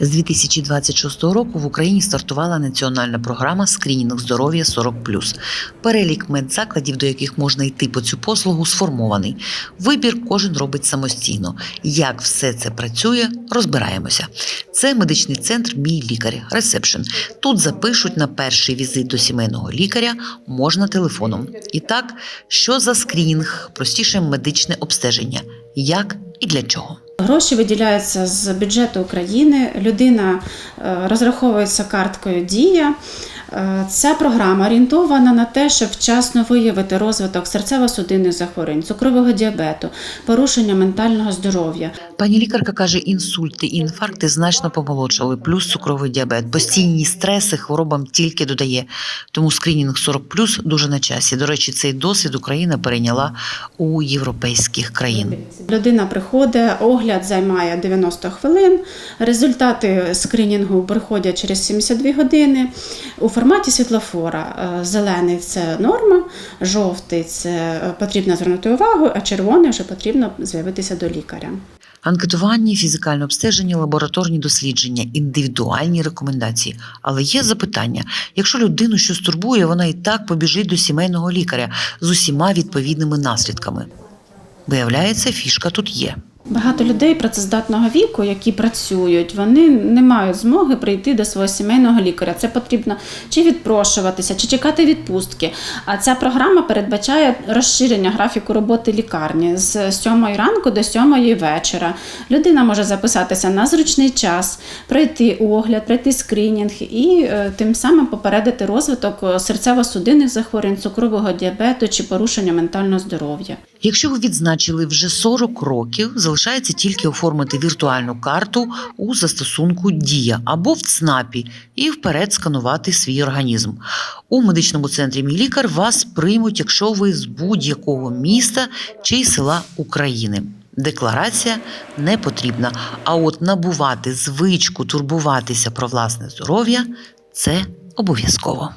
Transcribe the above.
З 2026 року в Україні стартувала національна програма Скринінг здоров'я 40+. Перелік медзакладів, до яких можна йти по цю послугу, сформований. Вибір кожен робить самостійно. Як все це працює, розбираємося. Це медичний центр Мій лікар ресепшн. Тут запишуть на перший візит до сімейного лікаря можна телефоном. І так, що за скринінг, простіше медичне обстеження, як і для чого. Гроші виділяються з бюджету України. Людина е, розраховується карткою Дія. Е, Ця програма орієнтована на те, щоб вчасно виявити розвиток серцево-судинних захворювань, цукрового діабету, порушення ментального здоров'я. Пані лікарка каже, інсульти і інфаркти значно помолодшали, плюс цукровий діабет. Постійні стреси хворобам тільки додає. Тому скринінг 40 дуже на часі. До речі, цей досвід Україна перейняла у європейських країн. Людина приходить, огляд займає 90 хвилин. Результати скринінгу приходять через 72 години. У форматі світлофора Е, зелений це норма, жовтий це е, потрібно звернути увагу, а червоний вже потрібно з'явитися до лікаря. Анкетування, фізикальне обстеження, лабораторні дослідження, індивідуальні рекомендації. Але є запитання: якщо людину щось турбує, вона і так побіжить до сімейного лікаря з усіма відповідними наслідками. Виявляється, фішка тут є. Багато людей працездатного віку, які працюють, вони не мають змоги прийти до свого сімейного лікаря. Це потрібно чи відпрошуватися, чи чекати відпустки. А ця програма передбачає розширення графіку роботи лікарні з 7 ранку до 7 вечора. Людина може записатися на зручний час, пройти огляд, пройти скринінг і е, тим самим попередити розвиток е, серцево-судинних захворювань, цукрового діабету чи порушення ментального здоров'я. Якщо ви відзначили вже 40 років, залишається тільки оформити віртуальну карту у застосунку Дія або в ЦНАПі і вперед сканувати свій організм. У медичному центрі Мій лікар вас приймуть, якщо ви з будь-якого міста чи села України. Декларація не потрібна. А от набувати звичку турбуватися про власне здоров'я це обов'язково.